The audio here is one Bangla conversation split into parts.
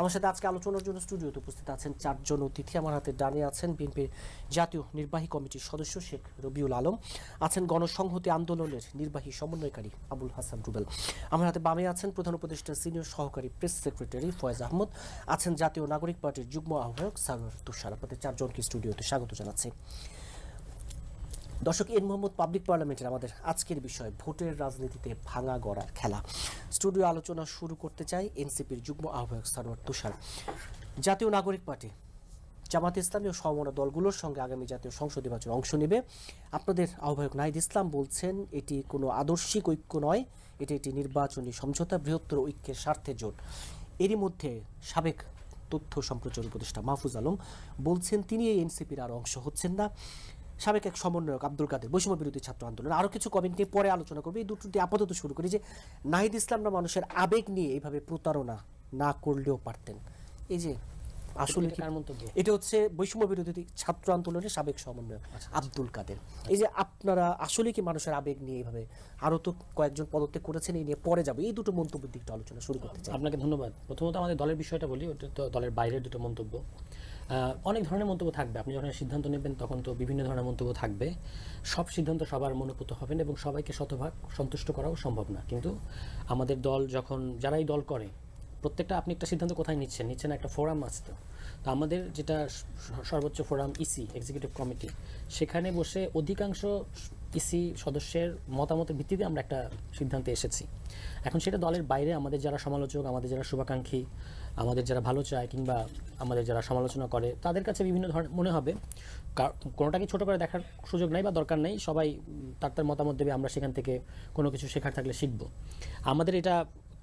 আমার সাথে আজকে আলোচনার জন্য স্টুডিওতে উপস্থিত আছেন চারজন অতিথি। আমার হাতে ডানে আছেন বিএনপির জাতীয় নির্বাহী কমিটির সদস্য শেখ রবিউল আলম, আছেন গণসংহতি আন্দোলনের নির্বাহী সমন্বয়কারী আবুল হাসান রুবেল। আমার হাতে বামে আছেন প্রধান উপদেষ্টা সিনিয়র সহকারী প্রেস সেক্রেটারি ফয়েজ আহমদ, আছেন জাতীয় নাগরিক পার্টির যুগ্ম আহ্বায়ক সারোয়ার তুষার। আপনাদের চারজনকে স্টুডিওতে স্বাগত জানাচ্ছি। দর্শক এন মোহাম্মদ পাবলিক পার্লামেন্টের আমাদের আজকের বিষয়, ভোটের রাজনীতিতে ভাঙা গড়ার খেলা। স্টুডিও আলোচনা শুরু করতে চাই এনসিপির যুগ্ম আহ্বায়ক সারোয়ার তুষার। জাতীয় নাগরিক পার্টি, জামাত ইসলামী ও সমমনা দলগুলোর সঙ্গে আগামী জাতীয় সংসদ নির্বাচনে অংশ নেবে। আপনাদের আহ্বায়ক নাহিদ ইসলাম বলছেন, এটি কোনো আদর্শিক ঐক্য নয়, এটি একটি নির্বাচনী সমঝোতা, বৃহত্তর ঐক্যের স্বার্থে জোট। এরই মধ্যে সাবেক তথ্য সম্প্রচার উপদেষ্টা মাহফুজ আলম বলছেন, তিনি এই এনসিপির আর অংশ হচ্ছেন না। সাবেক এক সমন্বয়ক আব্দুল কাদের বৈষম্য বিরোধী ছাত্র আন্দোলন। আরও কিছু কমেন্ট নিয়ে পরে আলোচনা করবে। এই দুটোটি আপাতত শুরু করি যে নাহিদ ইসলামরা মানুষের আবেগ নিয়ে এইভাবে প্রতারণা না করলেও পারতেন? এই যে আসলে এটা হচ্ছে বৈষম্য বিরোধী ছাত্র আন্দোলনের সাবেক সমন্বয়ক আব্দুল কাদের। এই যে আপনারা আসলে কি মানুষের আবেগ নিয়ে এইভাবে আরও তো কয়েকজন পদত্যাগ করেছেন এই নিয়ে পরে যাবে। এই দুটো মন্তব্যের দিকটা আলোচনা শুরু করতে চাই। আপনাকে ধন্যবাদ। প্রথমত আমাদের দলের বিষয়টা বলি ওটা তো দলের বাইরের দুটো মন্তব্য। অনেক ধরনের মন্তব্য থাকবে। আপনি যখন সিদ্ধান্ত নেবেন, তখন তো বিভিন্ন ধরনের মন্তব্য থাকবে। সব সিদ্ধান্ত সবার মনোপুত হবেন এবং সবাইকে শতভাগ সন্তুষ্ট করাও সম্ভব না। কিন্তু আমাদের দল যখন, যারাই দল করে প্রত্যেকটা, আপনি একটা সিদ্ধান্ত কোথায় নিচ্ছেন? নিচ্ছেন একটা ফোরাম আছে তো। তো আমাদের যেটা সর্বোচ্চ ফোরাম ইসি এক্সিকিউটিভ কমিটি সেখানে বসে অধিকাংশ ইসি সদস্যের মতামতের ভিত্তিতে আমরা একটা সিদ্ধান্তে এসেছি। এখন সেটা দলের বাইরে, আমাদের যারা সমালোচক, আমাদের যারা শুভাকাঙ্ক্ষী, আমাদের যারা ভালো চায় কিংবা আমাদের যারা সমালোচনা করে, তাদের কাছে বিভিন্ন ধরনের মনে হবে। কোনোটাকে ছোট করে দেখার সুযোগ নাই বা দরকার নেই, সবাই তার তার মতামত দেবে, আমরা সেখান থেকে কোনো কিছু শেখার থাকলে শিখব। আমাদের এটা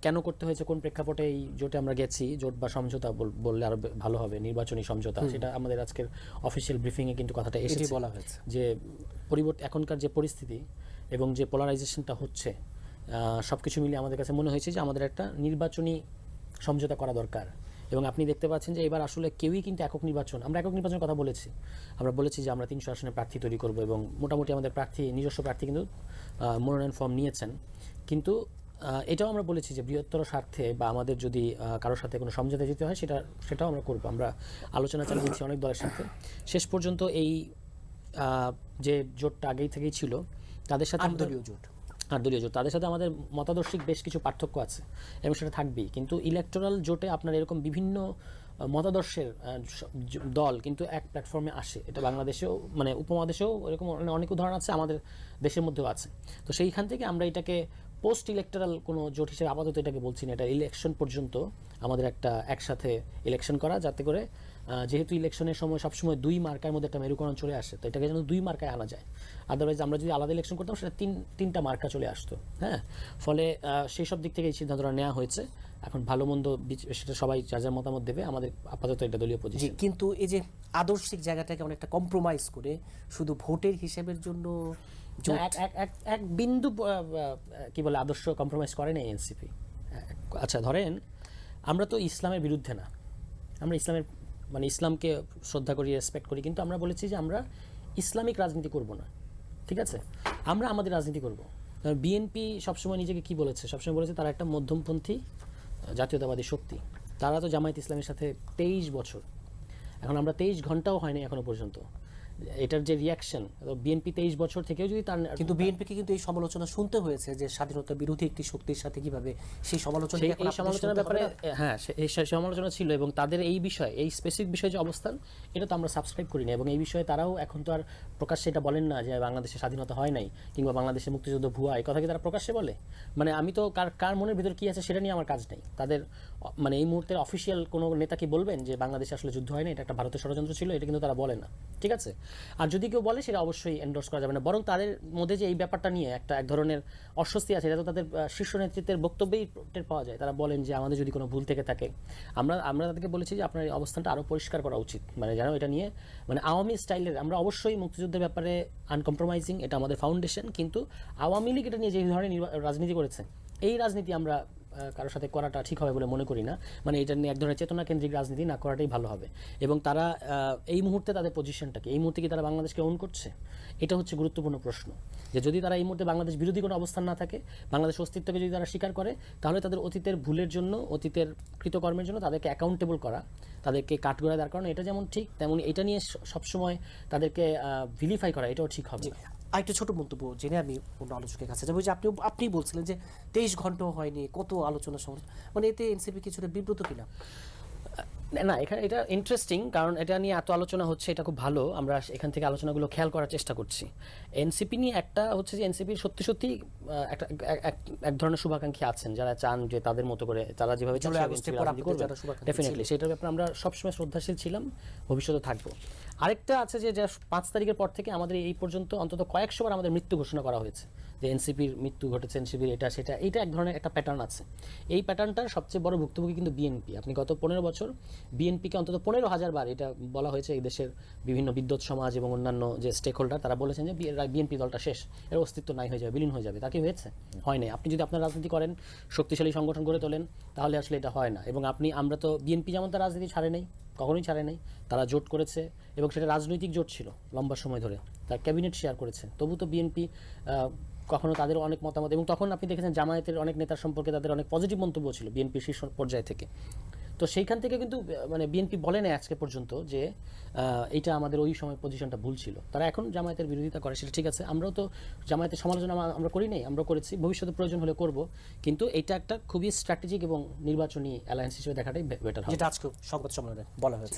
কেন করতে হয়েছে কোন প্রেক্ষাপটে এই জোটে আমরা গেছি জোট বা সমঝোতা বল- বললে আরও ভালো হবে নির্বাচনী সমঝোতা। সেটা আমাদের আজকের অফিসিয়াল ব্রিফিংয়ে কিন্তু কথাটা এসেছে। বলা হয়েছে। যে পরিবর্তন এখনকার যে পরিস্থিতি এবং যে পোলারাইজেশনটা হচ্ছে সব কিছু মিলিয়ে আমাদের কাছে মনে হয়েছে যে আমাদের একটা নির্বাচনী সমঝোতা করা দরকার। এবং আপনি দেখতে পাচ্ছেন যে এবার আসলে কেউই কিন্তু একক নির্বাচন আমরা একক নির্বাচনের কথা বলেছি। আমরা বলেছি যে আমরা তিনশো আসনে প্রার্থী তৈরি করব এবং মোটামুটি আমাদের প্রার্থী নিজস্ব প্রার্থী কিন্তু মনোনয়ন ফর্ম নিয়েছেন। কিন্তু এটাও আমরা বলেছি যে বৃহত্তর স্বার্থে বা আমাদের যদি কারোর সাথে কোনো সমঝোতা যেতে হয় সেটা সেটাও আমরা করব। আমরা আলোচনা চালিয়ে দিচ্ছি অনেক দলের সাথে। শেষ পর্যন্ত এই যে জোটটা আগেই থেকেই ছিল তাদের সাথে আন্দোলীয় জোট। আর দলীয় জোট। তাদের সাথে আমাদের মতাদর্শিক বেশ কিছু পার্থক্য আছে এবং সেটা থাকবেই। কিন্তু ইলেকটোরাল জোটে আপনার এরকম বিভিন্ন মতাদর্শের দল কিন্তু এক প্ল্যাটফর্মে আসে। এটা বাংলাদেশেও মানে উপমহাদেশেও এরকম অনেক উদাহরণ আছে আমাদের দেশের মধ্যেও আছে। তো সেইখান থেকে আমরা এটাকে পোস্ট ইলেকটোরাল কোনো জোট হিসেবে আপাতত এটাকে বলছি না এটা ইলেকশন পর্যন্ত আমাদের একটা একসাথে ইলেকশন করা যাতে করে যেহেতু ইলেকশনের সময় সবসময় দুই মার্কার মধ্যে একটা মেরুকরণ চলে আসে তো এটাকে যেন দুই মার্কায় আনা যায়। আদারওয়াইজ আমরা যদি আলাদা ইলেকশন করতাম সেটা তিন তিনটা মার্কা চলে আসতো হ্যাঁ? ফলে সেই সব দিক থেকে এই সিদ্ধান্তটা নেওয়া হয়েছে। এখন ভালো মন্দ সেটা সবাই যার যার মতামত দেবে আমাদের আপাতত এটা দলীয় পজিশন কিন্তু এই যে আদর্শিক জায়গাটাকে অনেকটা কম্প্রোমাইজ করে শুধু ভোটের হিসেবের জন্য এক এক এক এক বিন্দু কি বলে আদর্শ কম্প্রোমাইজ করে না এনসিপি। আচ্ছা ধরেন আমরা তো ইসলামের বিরুদ্ধে না। আমরা ইসলামের মানে ইসলামকে শ্রদ্ধা করি রেসপেক্ট করি কিন্তু আমরা বলেছি যে আমরা ইসলামিক রাজনীতি করব না। ঠিক আছে? আমরা আমাদের রাজনীতি করব। বিএনপি সবসময় নিজেকে কি বলেছে? সবসময় বলেছে তারা একটা মধ্যমপন্থী জাতীয়তাবাদী শক্তি। তারা তো জামায়াত ইসলামের সাথে তেইশ বছর। এখন আমরা তেইশ ঘন্টাও হয়নি এখনও পর্যন্ত। এটার যে রিয়াকশন বিএনপি তেইশ বছর থেকেও যদি তার কিন্তু বিএনপিকে কিন্তু এই সমালোচনা শুনতে হয়েছে যে স্বাধীনতা বিরোধী একটি শক্তির সাথে কীভাবে সেই সমালোচনা এই সমালোচনার ব্যাপারে হ্যাঁ এই সমালোচনা ছিল এবং তাদের এই বিষয় এই স্পেসিফিক বিষয়ে যে অবস্থান এটা তো আমরা সাবস্ক্রাইব করি না এবং এই বিষয়ে তারাও এখন তো আর প্রকাশ্যে এটা বলেন না যে বাংলাদেশে স্বাধীনতা হয় নাই কিংবা বাংলাদেশের মুক্তিযুদ্ধ ভুয়া এই কথা কি তারা প্রকাশ্যে বলে? মানে আমি তো কার কার মনের ভিতর কি আছে সেটা নিয়ে আমার কাজ নেই। তাদের মানে এই মুহূর্তের অফিসিয়াল কোনো নেতা কি বলবেন যে বাংলাদেশে আসলে যুদ্ধ হয়নি? এটা একটা ভারতের ষড়যন্ত্র ছিল, এটা কিন্তু তারা বলে না। ঠিক আছে? আর যদি কেউ বলে, সেটা অবশ্যই এন্ডোর্স করা যাবে না। বরং তাদের মধ্যে যে এই ব্যাপারটা নিয়ে একটা এক ধরনের অস্বস্তি আছে, এটা তো তাদের শীর্ষ নেতৃত্বের বক্তব্যেই টের পাওয়া যায়। তারা বলেন যে আমাদের যদি কোনো ভুল থেকে থাকে, আমরা আমরা তাদেরকে বলেছি যে আপনার এই অবস্থানটা আরও পরিষ্কার করা উচিত। মানে যেন এটা নিয়ে মানে আওয়ামী স্টাইলের, আমরা অবশ্যই মুক্তিযুদ্ধের ব্যাপারে আনকম্প্রোমাইজিং এটা আমাদের ফাউন্ডেশন কিন্তু আওয়ামী লীগ এটা নিয়ে যে ধরনের রাজনীতি করেছে, এই রাজনীতি আমরা কারোর সাথে করাটা ঠিক হবে বলে মনে করি না। মানে এটা নিয়ে এক ধরনের চেতনা কেন্দ্রিক রাজনীতি না করাটাই ভালো হবে। এবং তারা এই মুহূর্তে তাদের পজিশনটাকে এই মুহূর্তে কি তারা বাংলাদেশকে ওন করছে? এটা হচ্ছে গুরুত্বপূর্ণ প্রশ্ন। যে যদি তারা এই মুহূর্তে বাংলাদেশ বিরোধী কোনো অবস্থান না থাকে, বাংলাদেশ অস্তিত্বকে যদি তারা স্বীকার করে, তাহলে তাদের অতীতের ভুলের জন্য, অতীতের কৃতকর্মের জন্য তাদেরকে অ্যাকাউন্টেবল করা, তাদেরকে কাঠগড়ায় দাঁড় করানো, এটা যেমন ঠিক, তেমন এটা নিয়ে সবসময় তাদেরকে ভিলিফাই করা, এটাও ঠিক হবে। আরেকটা ছোট মন্তব্য জেনে আমি অন্য আলোচকের কাছে যাব। যে আপনি আপনি বলছিলেন যে তেইশ ঘন্টাও হয়নি, কত আলোচনা সমালোচনা। মানে এতে এনসিপি কিছুটা বিব্রত কিনা? না, এখানে এটা ইন্টারেস্টিং কারণ এটা নিয়ে এত আলোচনা হচ্ছে এটা খুব ভালো। আমরা এখান থেকে আলোচনাগুলো খেয়াল করার চেষ্টা করছি। এনসিপি নিয়ে একটা হচ্ছে যে এনসিপির সত্যি সত্যি একটা এক- ধরনের শুভাকাঙ্ক্ষী আছেন যারা চান যে তাদের মতো করে তারা যেভাবে ডেফিনেটলি সেটার ব্যাপারে আমরা সবসময় শ্রদ্ধাশীল ছিলাম ভবিষ্যতে থাকব। আরেকটা আছে যে যা পাঁচ তারিখের পর থেকে আমাদের এই পর্যন্ত অন্তত কয়েকশো বার আমাদের মৃত্যু ঘোষণা করা হয়েছে। যে এনসিপির মৃত্যু ঘটেছে, এনসিপির এটা, সেটা, এইটা এক ধরনের একটা প্যাটার্ন আছে। এই প্যাটার্নটার সবচেয়ে বড় ভুক্তভোগী কিন্তু বিএনপি আপনি গত পনেরো বছর বিএনপিকে অন্তত পনেরো হাজার বার এটা বলা হয়েছে এই দেশের বিভিন্ন বিদ্যুৎ সমাজ এবং অন্যান্য যে স্টেক হোল্ডার তারা বলেছেন যে বিএনপি দলটা শেষ। এর অস্তিত্ব নাই, হয়ে যাবে, বিলীন হয়ে যাবে। তা কি হয়েছে? হয় নাই। আপনি যদি আপনার রাজনীতি করেন, শক্তিশালী সংগঠন গড়ে তোলেন, তাহলে আসলে এটা হয় না। এবং আপনি, আমরা তো বিএনপি যেমন তার রাজনীতি ছাড়ে নেই, কখনোই ছাড়ে নাই, তারা জোট করেছে এবং সেটা রাজনৈতিক জোট ছিল লম্বা সময় ধরে। তার ক্যাবিনেট শেয়ার করেছে। তবু তো বিএনপি কখনো তাদের অনেক মতামত এবং তখন আপনি দেখেছেন জামায়াতের অনেক নেতার সম্পর্কে তাদের অনেক পজিটিভ মন্তব্য ছিল বিএনপির শীর্ষ পর্যায় থেকে। তো সেইখান থেকে কিন্তু মানে বিএনপি বলে না আজকে পর্যন্ত যে এইটা আমাদের ওই সময় পজিশনটা ভুল ছিল। তারা এখন জামায়াতের বিরোধিতা করে, সেটা ঠিক আছে। আমরাও তো জামায়াতের সমালোচনা আমরা করি নাই আমরা করেছি, ভবিষ্যতে প্রয়োজন হলে করব। কিন্তু এটা একটা খুবই স্ট্র্যাটেজিক এবং নির্বাচনী অ্যালায়েন্স হিসেবে দেখাটাই বেটার হবে। যেটা আজকে সংবাদ সম্মেলনে বলা হয়েছে।